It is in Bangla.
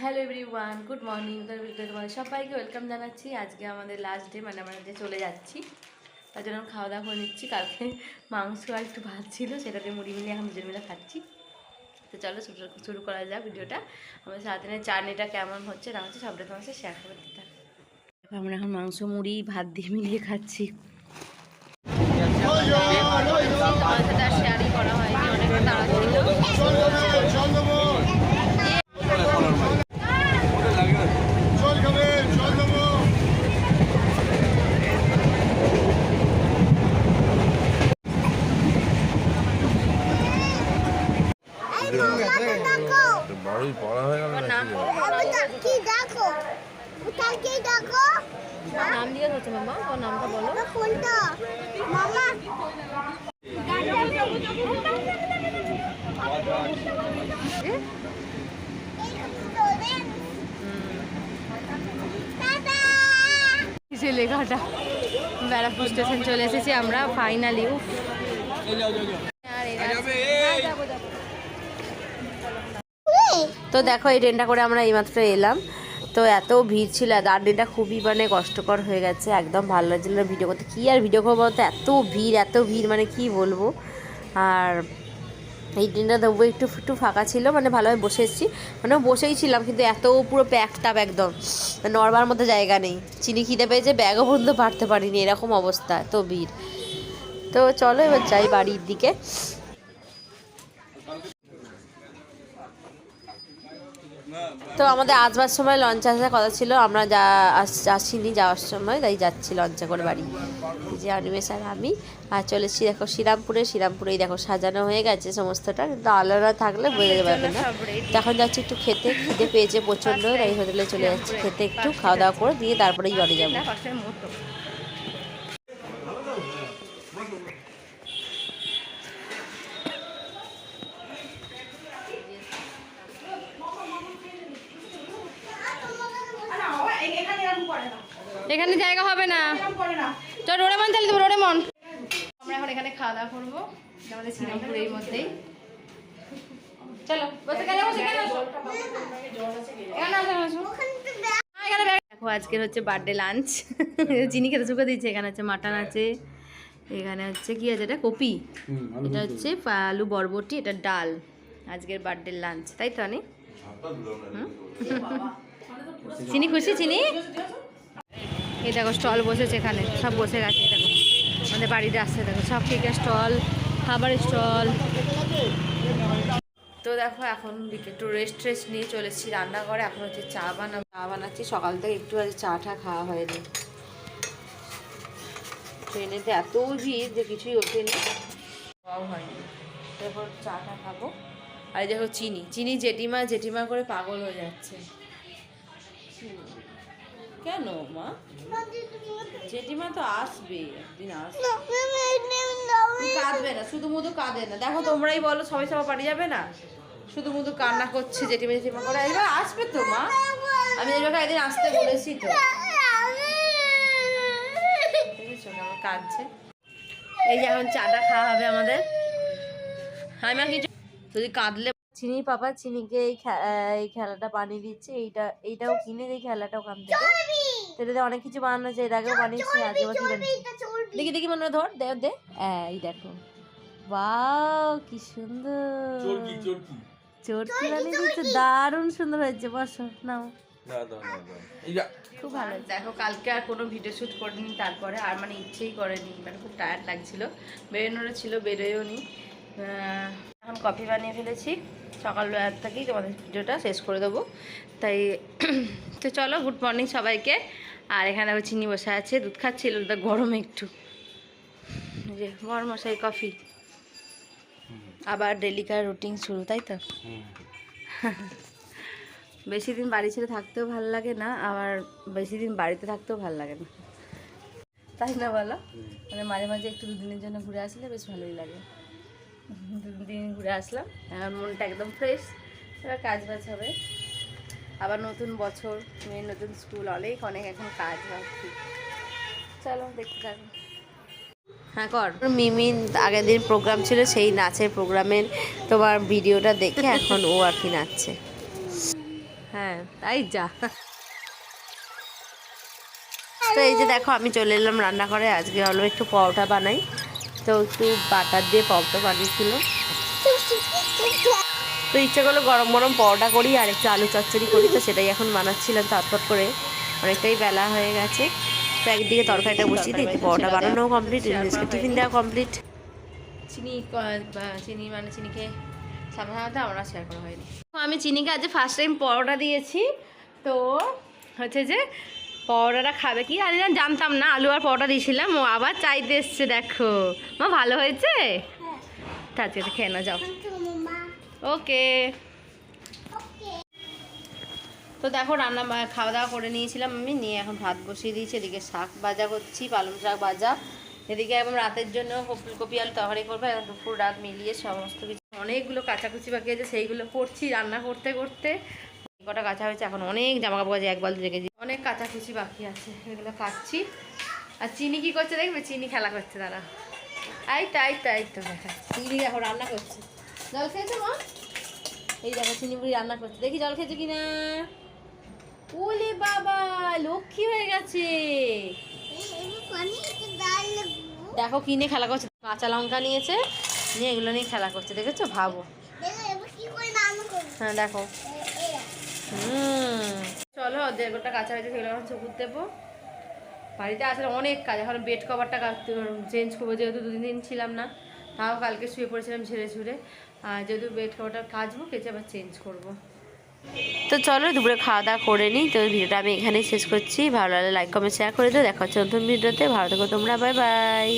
Hello everyone good morning তোমাদের সবাইকে ওয়েলকাম জানাচ্ছি। আজকে আমাদের লাস্ট ডে মানে আমরা যে চলে যাচ্ছি তার জন্য আমি খাওয়া দাওয়া করে নিচ্ছি। কালকে মাংস আর একটু ভাত ছিল সেটাকে মুড়ি মিলিয়ে এখন দুজন মিলে খাচ্ছি। তো চলো শুরু করা যাক ভিডিওটা। আমাদের সারাদিনের জার্নিটা কেমন হচ্ছে না হচ্ছে সবটা তোমার সাথে শেয়ার করে দিতে। আমরা এখন মাংস মুড়ি ভাত দিয়ে মিলিয়ে খাচ্ছি তোমার সাথে আর শেয়ারই করা হয়নি অনেকটা তাড়া ছিল জল খাবে জল দেবো বড়ই পড়া হয়ে গেল নাম কি দেখো? ওটাকে দেখো? নাম দিয়ে হচ্ছে মামা ওর নামটা বলো। কোনটা মামা কিসে লেখাটা। ব্যারাকপুর স্টেশন চলে এসেছি আমরা ফাইনালি উফ। আর এরা- যাব, যাব। তো দেখো, এই ট্রেনটা করে আমরা এইমাত্র এলাম। তো এত ভিড় ছিল জার্নিটা খুবই মানে কষ্টকর হয়ে গেছে, একদম ভালো লাগছিল ভিডিও করতে। কী আর ভিডিও করব বলতো? এত ভিড় এত ভিড় মানে কি বলব? আর এই ট্রেনটা তবু একটু একটু ফাঁকা ছিল মানে ভালোভাবে বসে এসেছি। মানে বসেই ছিলাম, কিন্তু এত পুরো প্যাকড আপ একদম। নর্মাল মতো জায়গা নেই। চিনি খিদে পেয়েছে ব্যাগও পর্যন্ত পারতে পারিনি, এরকম অবস্থা, এত ভিড়। তো চলো এবার যাই বাড়ির দিকে। তো আমাদের আসবার সময় লঞ্চ আসার কথা ছিল, আমরা যা আস- আসিনি যাওয়ার সময়, তাই যাচ্ছি লঞ্চে করে বাড়ি। যে অনিমেষ আর আমি, আর চলেছি দেখো শ্রীরামপুরে, শ্রীরামপুরেই দেখো সাজানো হয়ে গেছে সমস্তটা, কিন্তু আলো না থাকলে বোঝা যাবে না। তো এখন যাচ্ছি একটু খেতে খেতে পেয়েছে প্রচণ্ড তাই হোটেলে চলে যাচ্ছি। খেতে একটু খাওয়া দাওয়া করে দিয়ে তারপরেই বাড়ি যাব। এখানে জায়গা হবে না। চল রোডেমন চালিয়ে দেবো রোডেমন আমরা এখন এখানে খাওয়া দাওয়া করব। আমাদের মধ্যেই। চলো বসে বসে এখানে আসো, আসো। হ্যাঁ, দেখো আজকের হচ্ছে বার্থডে লাঞ্চ চিনি খেতে দিচ্ছে এখানে হচ্ছে মাটন আছে। এখানে হচ্ছে কি আছে? এটা কপি। এটা হচ্ছে আলু বরবটি এটা ডাল। আজকের বার্থডে লাঞ্চ তাই তো অনেক চিনি খুশি চিনি? এই দেখো স্টল বসেছে এখানে সব বসে গেছে দেখো। আমাদের বাড়িতে আসছে দেখো সব কেকের স্টল খাবারের স্টল। তো দেখো এখন একটু রেস্ট টেস্ট নিয়ে চলেছি রান্নাঘরে। এখন হচ্ছে চা বানা চা বানাচ্ছি। সকাল থেকে একটু আজ চা টা খাওয়া হয়নি। ট্রেনেতে এত ভিড় যে কিছুই ওঠেনি। খাওয়াও হয়নি। তারপর চাটা খাব। আর দেখো চিনি চিনি জেঠিমা জেঠিমা করে পাগল হয়ে যাচ্ছে। কেন মা? জেঠিমা তো আসবে একদিন আসবে। কাঁদবে না শুধু মুধু কাঁদে না। দেখো তোমরাই বলো সবাই সবাই বাড়ি যাবে না? শুধু মুধু কান্না করছে জেঠিমা জেঠিমা করে। এবার আসবে তো মা? আমি এবার একদিন আসতে বলেছি তো। কাঁদছে? এই যে এখন চাটা খাওয়া হবে আমাদের। আমি কিছু যদি কাঁদলে চিনি পাপা চিনিকে এই খে- এই খেলাটা বানিয়ে দিচ্ছে? এইটা এইটাও কিনে এই খেলাটা ওখান থেকে। এটাতে অনেক কিছু বানানো আছে এর আগেও বানিয়েছি কি বানিয়েছি। দেখি দেখি মনে ধর দে দে। হ্যাঁ, এই দেখো। বাও কি সুন্দর। চোরকি বানিয়ে দিচ্ছে দারুণ সুন্দর হয়েছে বসো নাও। খুব ভালো দেখো কালকে আর কোনো ভিডিও শ্যুট করিনি তারপরে আর মানে ইচ্ছেই করেনি মানে খুব টায়ার্ড লাগছিল। বেরোনোরও ছিল বেরোয়ও নি এখন কফি বানিয়ে ফেলেছি। সকালবেলার থেকেই তোমাদের ভিডিওটা শেষ করে দেবো। তাই তো চলো গুড মর্নিং সবাইকে। আর এখানে দেখো চিনি বসে আছে দুধ খাচ্ছিল গরম একটু। যে মশাই কফি আবার ডেলিকার রুটিন শুরু তাই তো? বেশি দিন বাড়ি ছেড়ে থাকতেও ভালো লাগে না আবার বেশি দিন বাড়িতে থাকতেও ভালো লাগে না। তাই না বলো? মানে মাঝে মাঝে একটু দুদিনের জন্য ঘুরে আসলে বেশ ভালোই লাগে। দুদিন ঘুরে আসলাম। মনটা একদম ফ্রেশ এবার কাজ বাজ হবে। আবার নতুন বছর, মেয়ের নতুন স্কুল অনেক অনেক এখন কাজ ভাবছি চলো, দেখতে থাকো। হ্যাঁ কর। মিমিন আগের দিন প্রোগ্রাম ছিল, সেই নাচের প্রোগ্রামের তোমার ভিডিওটা দেখে এখন ও আর কি নাচছে। হ্যাঁ তাই যা। তো এই যে দেখো, আমি চলে এলাম রান্না করে আজকে হলো একটু পরোটা বানাই। তো একটু বাটার দিয়ে পরোটা বানিয়েছিল। তো ইচ্ছে করল গরম গরম পরোটা করি আর একটু আলু চচ্চড়ি করি তো সেটাই এখন বানাচ্ছিলাম। তারপর করে অনেকটাই বেলা হয়ে গেছে। তো একদিকে তরকারিটা বসিয়ে দিই পরোটা বানানো কমপ্লিট টিফিন দেওয়া কমপ্লিট চিনি চিনি মানে চিনিকে সাধারণত আমরা শেয়ার করা হয়নি। তো আমি চিনিকে আজ ফার্স্ট টাইম পরোটা দিয়েছি। তো হচ্ছে যে পরোটাটা খাবে। কি আমি না জানতাম না আলু আর পরোটা দিয়েছিলাম। ও আবার চাইতে এসছে দেখো। মা ভালো হয়েছে? তার জন্য খেয়ে না যাও। ওকে। তো দেখো রান্না খাওয়া দাওয়া করে নিয়েছিলাম আমি। নিয়ে এখন ভাত বসিয়ে দিয়েছি এদিকে শাক ভাজা করছি পালং শাক ভাজা। এদিকে এখন রাতের জন্য ফুলকপি আলু তরকারি করব এখন দুপুর রাত মিলিয়ে সমস্ত কিছু অনেকগুলো কাচাকুচি বাকি আছে সেইগুলো করছি রান্না করতে করতে। কটা কাঁচা হয়েছে এখন অনেক জামা কাপড় আছে এক বালতি রেখেছি অনেক কাচাকুচি বাকি আছে এগুলো কাচ্ছি। আর চিনি কি করছে দেখবে? চিনি খেলা করছে তারা এই তো এই তো দেখা চিনি দেখো রান্না করছে। জল খেয়েছো মা? এই দেখো চিনি বুড়ি রান্না করছে। দেখি জল খেয়েছো কিনা? ওলে বাবা লক্ষ্মী হয়ে গেছে। দেখো কিনে খেলা করছে। কাঁচা লঙ্কা নিয়েছে নিয়ে এগুলো নিয়ে খেলা করছে দেখেছ? ভাবো। হ্যাঁ দেখো। চলো দেড় কাঁচা হয়েছে সেগুলো এখন চকুর দেবো বাড়িতে আসলে অনেক কাজ এখন বেড কভারটা চেঞ্জ করব যেহেতু দুদিন দিন ছিলাম না তাও কালকে শুয়ে পড়েছিলাম ঝেড়ে ঝুড়ে। আর যেহেতু বেড কভারটা কাচবো কেচে আবার চেঞ্জ করব। তো চলো দুপুরে খাওয়া দাওয়া করে নিই। তো ভিডিওটা আমি এখানেই শেষ করছি। ভালো লাগলে লাইক কমেন্ট শেয়ার করে দিও। দেখা হচ্ছে নতুন ভিডিওতে। ভালো থেকো তোমরা। Bye bye